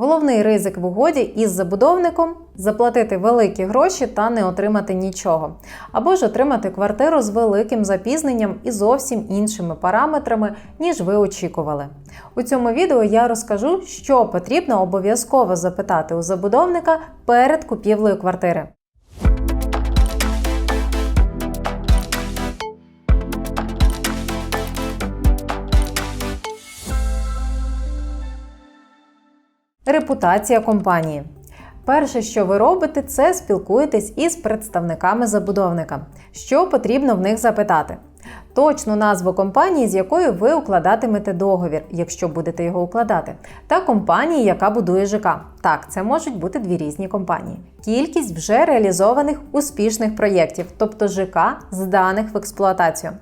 Головний ризик в угоді із забудовником заплатити великі гроші та не отримати нічого, або ж отримати квартиру з великим запізненням і зовсім іншими параметрами, ніж ви очікували. У цьому відео я розкажу, що потрібно обов'язково запитати у забудовника перед купівлею квартири. Репутація компанії. Перше, що ви робите, це спілкуєтесь із представниками забудовника. Що потрібно в них запитати? Точну назву компанії, з якою ви укладатимете договір, якщо будете його укладати, та компанії, яка будує ЖК. Так, це можуть бути дві різні компанії. Кількість вже реалізованих успішних проєктів, тобто ЖК, зданих в експлуатацію.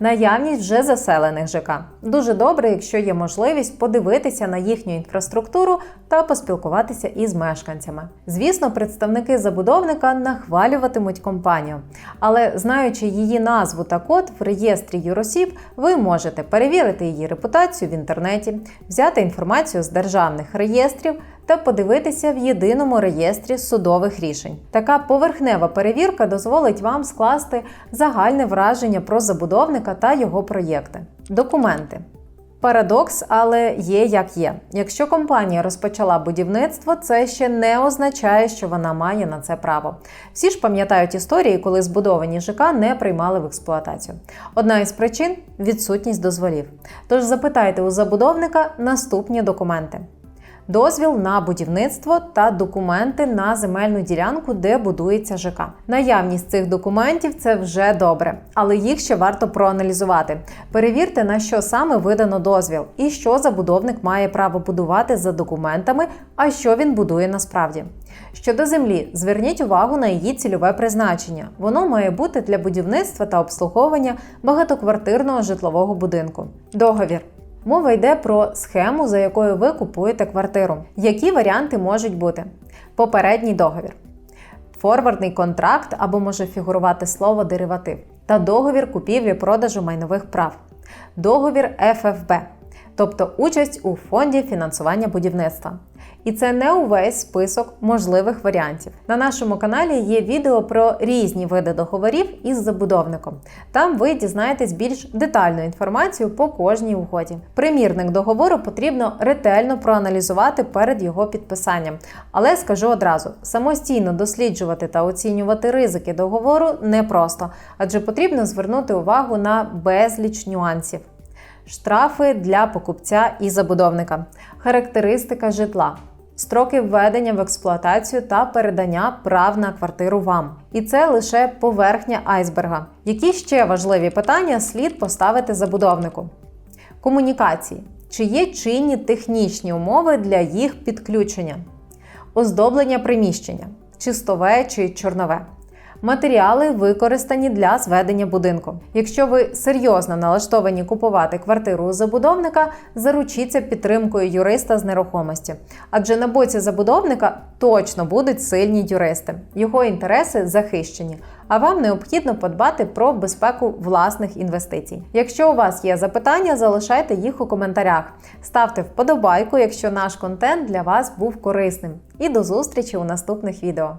Наявність вже заселених ЖК. Дуже добре, якщо є можливість подивитися на їхню інфраструктуру та поспілкуватися із мешканцями. Звісно, представники забудовника нахвалюватимуть компанію, але знаючи її назву та код в реєстрі юросіб, ви можете перевірити її репутацію в інтернеті, взяти інформацію з державних реєстрів та подивитися в єдиному реєстрі судових рішень. Така поверхнева перевірка дозволить вам скласти загальне враження про забудовника та його проєкти. Документи. Парадокс, але є як є. Якщо компанія розпочала будівництво, це ще не означає, що вона має на це право. Всі ж пам'ятають історії, коли збудовані ЖК не приймали в експлуатацію. Одна із причин відсутність дозволів. Тож запитайте у забудовника наступні документи. Дозвіл на будівництво та документи на земельну ділянку, де будується ЖК. Наявність цих документів це вже добре, але їх ще варто проаналізувати. Перевірте, на що саме видано дозвіл і що забудовник має право будувати за документами, а що він будує насправді. Щодо землі, зверніть увагу на її цільове призначення. Воно має бути для будівництва та обслуговування багатоквартирного житлового будинку. Договір. Мова йде про схему, за якою ви купуєте квартиру. Які варіанти можуть бути? Попередній договір, форвардний контракт або може фігурувати слово дериватив, та договір купівлі-продажу майнових прав, договір ФФБ, тобто участь у фонді фінансування будівництва. І це не увесь список можливих варіантів. На нашому каналі є відео про різні види договорів із забудовником. Там ви дізнаєтесь більш детальну інформацію по кожній угоді. Примірник договору потрібно ретельно проаналізувати перед його підписанням. Але скажу одразу: самостійно досліджувати та оцінювати ризики договору непросто, адже потрібно звернути увагу на безліч нюансів. Штрафи для покупця і забудовника, характеристика житла, строки введення в експлуатацію та передання прав на квартиру вам. І це лише поверхня айсберга. Які ще важливі питання слід поставити забудовнику? Комунікації. Чи є чинні технічні умови для їх підключення? Оздоблення приміщення, чистове чи чорнове. Матеріали використані для зведення будинку. Якщо ви серйозно налаштовані купувати квартиру у забудовника, заручіться підтримкою юриста з нерухомості. Адже на боці забудовника точно будуть сильні юристи. Його інтереси захищені. А вам необхідно подбати про безпеку власних інвестицій. Якщо у вас є запитання, залишайте їх у коментарях. Ставте вподобайку, якщо наш контент для вас був корисним. І до зустрічі у наступних відео.